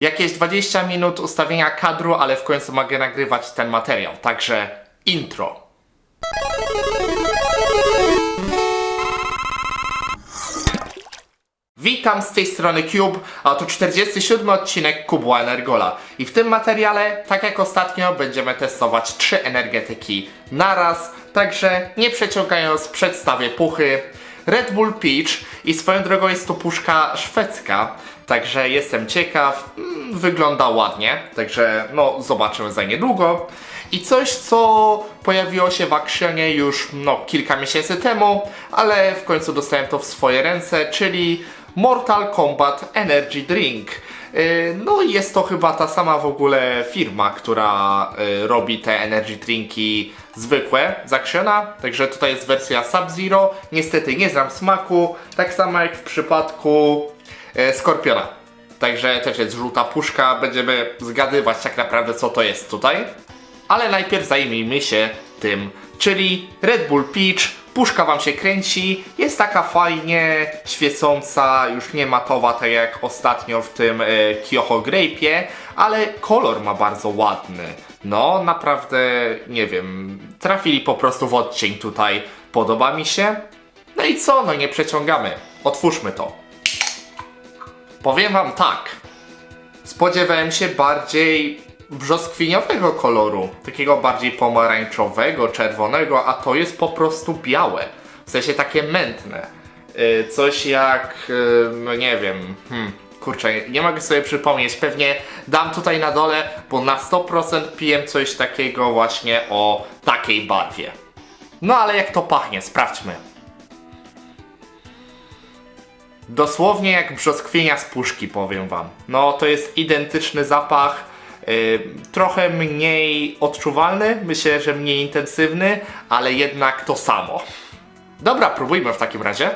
Jakieś 20 minut ustawienia kadru, ale w końcu mogę nagrywać ten materiał, także intro. Witam z tej strony Cube, a to 47 odcinek Kubła Energola. I w tym materiale, tak jak ostatnio, będziemy testować trzy energetyki naraz, także nie przeciągając przedstawię puchy. Red Bull Peach i swoją drogą jest to puszka szwedzka, także jestem ciekaw, mm, wygląda ładnie, także no zobaczymy za niedługo. I coś, co pojawiło się w akcjonie już no, kilka miesięcy temu, ale w końcu dostałem to w swoje ręce, czyli Mortal Kombat Energy Drink. Yy, No jest to chyba ta sama w ogóle firma, która yy, robi te energy drinki zwykłe z Actiona. Także tutaj jest wersja Sub-Zero. Niestety nie znam smaku, tak samo jak w przypadku Skorpiona. Także też jest żółta puszka, będziemy zgadywać tak naprawdę co to jest tutaj. Ale najpierw zajmijmy się tym, czyli Red Bull Peach. Puszka wam się kręci, jest taka fajnie świecąca, już nie matowa, tak jak ostatnio w tym e, Kyoho Grape'ie, ale kolor ma bardzo ładny. No, naprawdę, nie wiem, trafili po prostu w odcień tutaj, podoba mi się. No i co, no nie przeciągamy, otwórzmy to. Powiem wam tak, spodziewałem się bardziej brzoskwiniowego koloru, takiego bardziej pomarańczowego, czerwonego, a to jest po prostu białe. W sensie takie mętne. Yy, Coś jak, yy, no nie wiem, hmm, kurczę, nie mogę sobie przypomnieć, pewnie dam tutaj na dole, bo na 100% piję coś takiego właśnie o takiej barwie. No ale jak to pachnie, sprawdźmy. Dosłownie jak brzoskwinia z puszki, powiem wam. No, to jest identyczny zapach. yy, trochę mniej odczuwalny, myślę, że mniej intensywny, ale jednak to samo. Dobra, próbujmy w takim razie.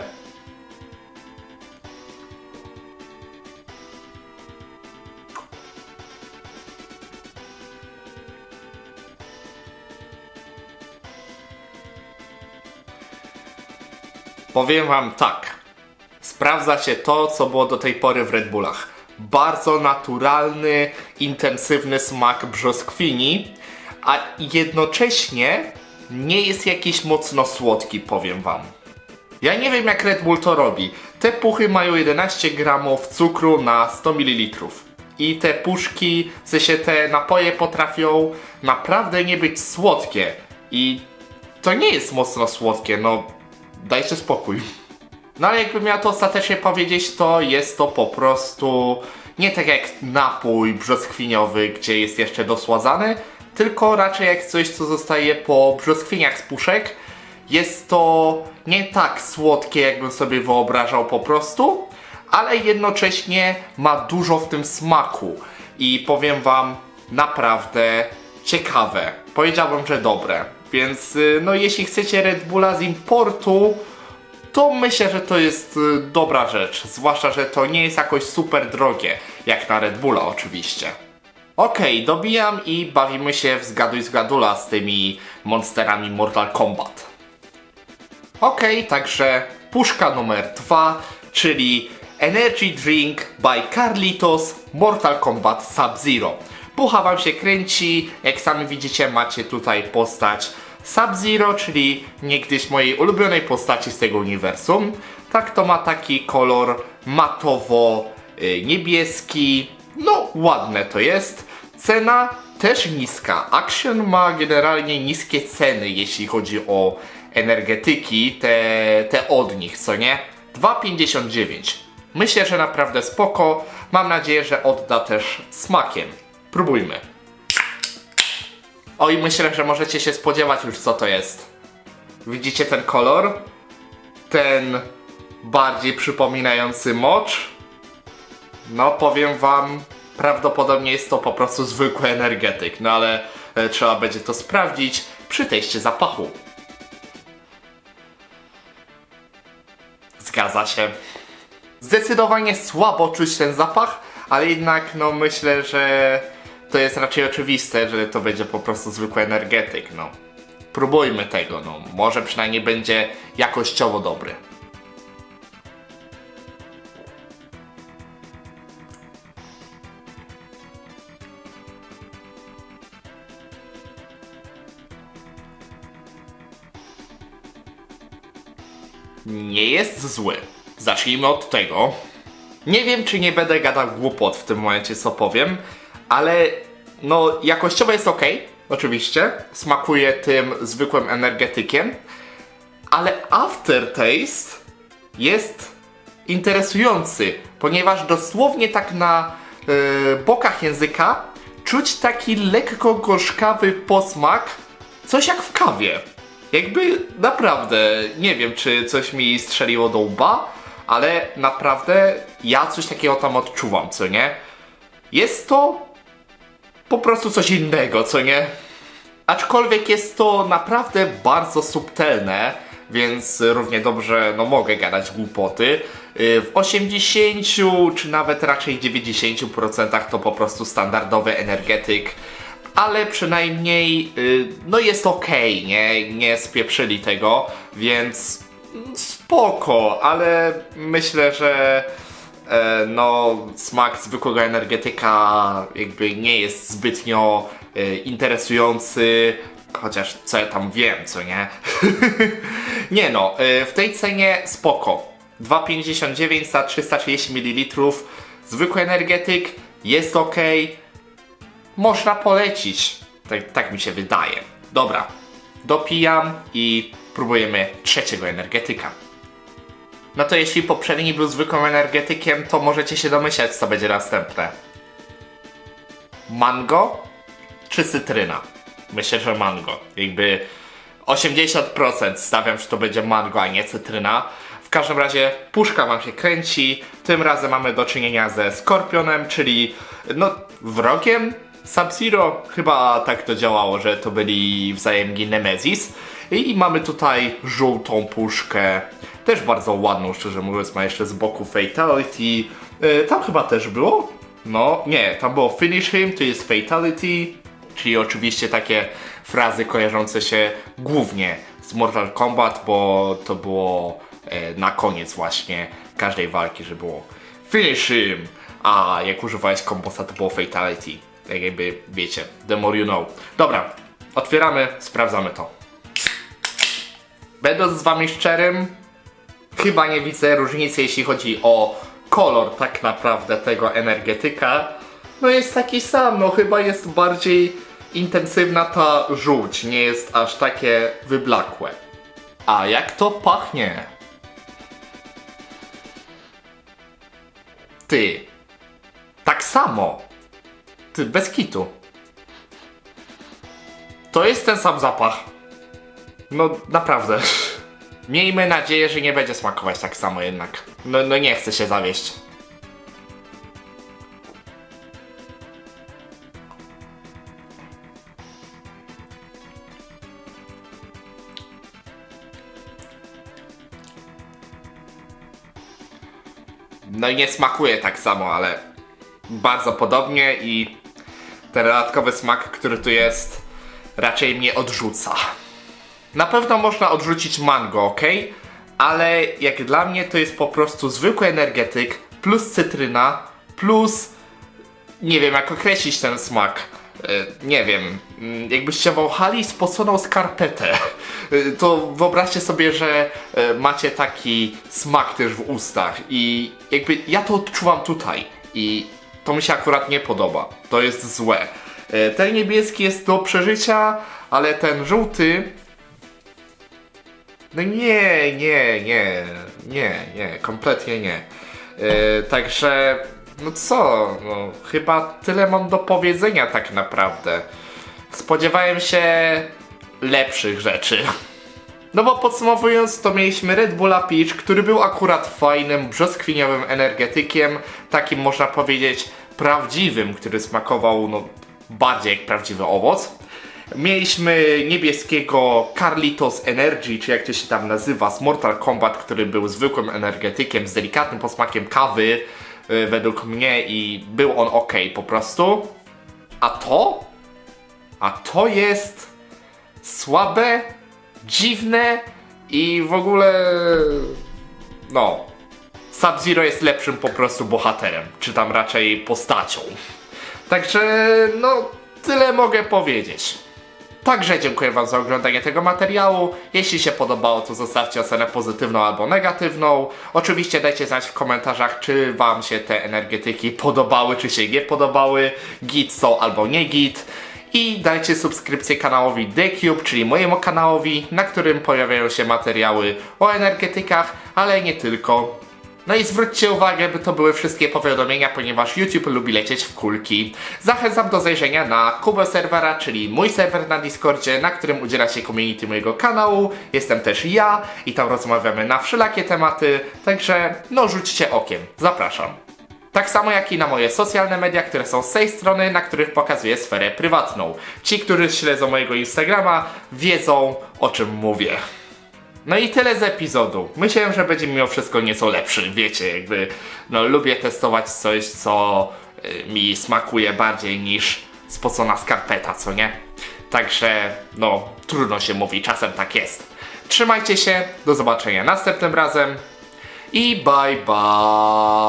Powiem wam tak. Sprawdza się to, co było do tej pory w Red Bullach. Bardzo naturalny, intensywny smak brzoskwini, a jednocześnie nie jest jakiś mocno słodki, powiem wam. Ja nie wiem jak Red Bull to robi. Te puchy mają 11 gramów cukru na 100 ml. I te puszki, w sensie te napoje potrafią naprawdę nie być słodkie. I to nie jest mocno słodkie, no dajcie spokój. No ale jakbym miał to ostatecznie powiedzieć, to jest to po prostu nie tak jak napój brzoskwiniowy, gdzie jest jeszcze dosładzany, tylko raczej jak coś, co zostaje po brzoskwiniach z puszek. Jest to nie tak słodkie, jakbym sobie wyobrażał po prostu, ale jednocześnie ma dużo w tym smaku. I powiem wam, naprawdę ciekawe. Powiedziałbym, że dobre. Więc y, no jeśli chcecie Red Bulla z importu, to myślę, że to jest y, dobra rzecz. Zwłaszcza, że to nie jest jakoś super drogie, jak na Red Bulla oczywiście. Okej, dobijam i bawimy się w zgaduj zgadula z tymi monsterami Mortal Kombat. Okej, także puszka numer dwa, czyli Energy Drink by Carlitos Mortal Kombat Sub-Zero. Pucha wam się kręci, jak sami widzicie macie tutaj postać Sub-Zero, czyli niegdyś mojej ulubionej postaci z tego uniwersum. Tak to ma taki kolor matowo-niebieski, no ładne to jest. Cena też niska. Action ma generalnie niskie ceny, jeśli chodzi o energetyki, te, te od nich, co nie? 2,59. Myślę, że naprawdę spoko. Mam nadzieję, że odda też smakiem. Próbujmy. Oj, myślę, że możecie się spodziewać już co to jest. Widzicie ten kolor? Ten bardziej przypominający mocz? No, powiem wam, prawdopodobnie jest to po prostu zwykły energetyk, no ale e, trzeba będzie to sprawdzić przy teście zapachu. Zgadza się. Zdecydowanie słabo czuć ten zapach, ale jednak no myślę, że to jest raczej oczywiste, że to będzie po prostu zwykły energetyk, no. Próbujmy tego, no. Może przynajmniej będzie jakościowo dobry. nie jest zły. Zacznijmy od tego. Nie wiem, czy nie będę gadał głupot w tym momencie, co powiem, ale no jakościowo jest ok, oczywiście. Smakuje tym zwykłym energetykiem, ale aftertaste jest interesujący, ponieważ dosłownie tak na e, bokach języka czuć taki lekko gorzkawy posmak, coś jak w kawie. Jakby naprawdę, nie wiem czy coś mi strzeliło do łba, ale naprawdę ja coś takiego tam odczuwam, co nie? Jest to po prostu coś innego, co nie? Aczkolwiek jest to naprawdę bardzo subtelne, więc równie dobrze no, mogę gadać głupoty. Yy, W 80 czy nawet raczej 90% to po prostu standardowy energetyk, ale przynajmniej yy, no jest ok, nie, nie spieprzyli tego, więc mm, spoko, ale myślę, że no smak zwykłego energetyka jakby nie jest zbytnio e, interesujący, chociaż co ja tam wiem, co nie? nie no, e, w tej cenie spoko. 2,59 za 330 ml, zwykły energetyk, jest ok, można polecić, tak, tak mi się wydaje. Dobra, dopijam i próbujemy trzeciego energetyka. No to jeśli poprzedni był zwykłym energetykiem, to możecie się domyśleć, co będzie następne. Mango czy cytryna? Myślę, że mango. Jakby 80% stawiam, że to będzie mango, a nie cytryna. W każdym razie puszka wam się kręci. Tym razem mamy do czynienia ze Skorpionem, czyli no wrogiem Sub-Zero. Chyba tak to działało, że to byli wzajemni Nemesis. I mamy tutaj żółtą puszkę, też bardzo ładną, szczerze mówiąc, ma jeszcze z boku Fatality. Yy, tam chyba też było? No, nie, tam było Finish Him, to jest Fatality, czyli oczywiście takie frazy kojarzące się głównie z Mortal Kombat, bo to było e, na koniec właśnie każdej walki, że było Finish Him, a jak używałeś kombosa, to było Fatality. Tak jakby wiecie, the more you know. Dobra, otwieramy, sprawdzamy to. Będąc z wami szczerym, chyba nie widzę różnicy, jeśli chodzi o kolor tak naprawdę tego energetyka. No jest taki sam, no chyba jest bardziej intensywna ta żółć, nie jest aż takie wyblakłe. A jak to pachnie? Ty. Tak samo. Ty, bez kitu. To jest ten sam zapach. No naprawdę. Miejmy nadzieję, że nie będzie smakować tak samo jednak. No, no nie chcę się zawieść. No i nie smakuje tak samo, ale bardzo podobnie i ten dodatkowy smak, który tu jest, raczej mnie odrzuca. Na pewno można odrzucić mango, ok? Ale jak dla mnie to jest po prostu zwykły energetyk plus cytryna plus nie wiem jak określić ten smak. E, Nie wiem, mm, jakbyście wąchali spoconą skarpetę, e, to wyobraźcie sobie, że e, macie taki smak też w ustach i jakby ja to odczuwam tutaj i to mi się akurat nie podoba. To jest złe. Ten niebieski jest do przeżycia, ale ten żółty no nie, nie, nie, nie, nie, kompletnie nie. Yy, także, no co, no chyba tyle mam do powiedzenia tak naprawdę. Spodziewałem się lepszych rzeczy. No bo podsumowując, to mieliśmy Red Bulla Peach, który był akurat fajnym, brzoskwiniowym energetykiem, takim można powiedzieć prawdziwym, który smakował no, bardziej jak prawdziwy owoc. Mieliśmy niebieskiego Carlitos Energy, czy jak to się tam nazywa, z Mortal Kombat, który był zwykłym energetykiem z delikatnym posmakiem kawy, y, według mnie, i był on ok po prostu. A to? A to jest słabe, dziwne i w ogóle. No. Sub-Zero jest lepszym po prostu bohaterem, czy tam raczej postacią. Także, no, tyle mogę powiedzieć. Także dziękuję Wam za oglądanie tego materiału. Jeśli się podobało, to zostawcie ocenę pozytywną albo negatywną. Oczywiście dajcie znać w komentarzach, czy Wam się te energetyki podobały, czy się nie podobały, git są albo nie git. I dajcie subskrypcję kanałowi TheCube, czyli mojemu kanałowi, na którym pojawiają się materiały o energetykach, ale nie tylko. No i zwróćcie uwagę, by to były wszystkie powiadomienia, ponieważ YouTube lubi lecieć w kulki. Zachęcam do zajrzenia na Kubo Serwera, czyli mój serwer na Discordzie, na którym udziela się community mojego kanału. Jestem też ja i tam rozmawiamy na wszelakie tematy, także no rzućcie okiem. Zapraszam. Tak samo jak i na moje socjalne media, które są z tej strony, na których pokazuję sferę prywatną. Ci, którzy śledzą mojego Instagrama, wiedzą o czym mówię. No i tyle z epizodu. Myślałem, że będzie mimo wszystko nieco lepszy, wiecie, jakby no lubię testować coś, co y, mi smakuje bardziej niż spocona skarpeta, co nie? Także no trudno się mówi, czasem tak jest. Trzymajcie się, do zobaczenia następnym razem i bye bye.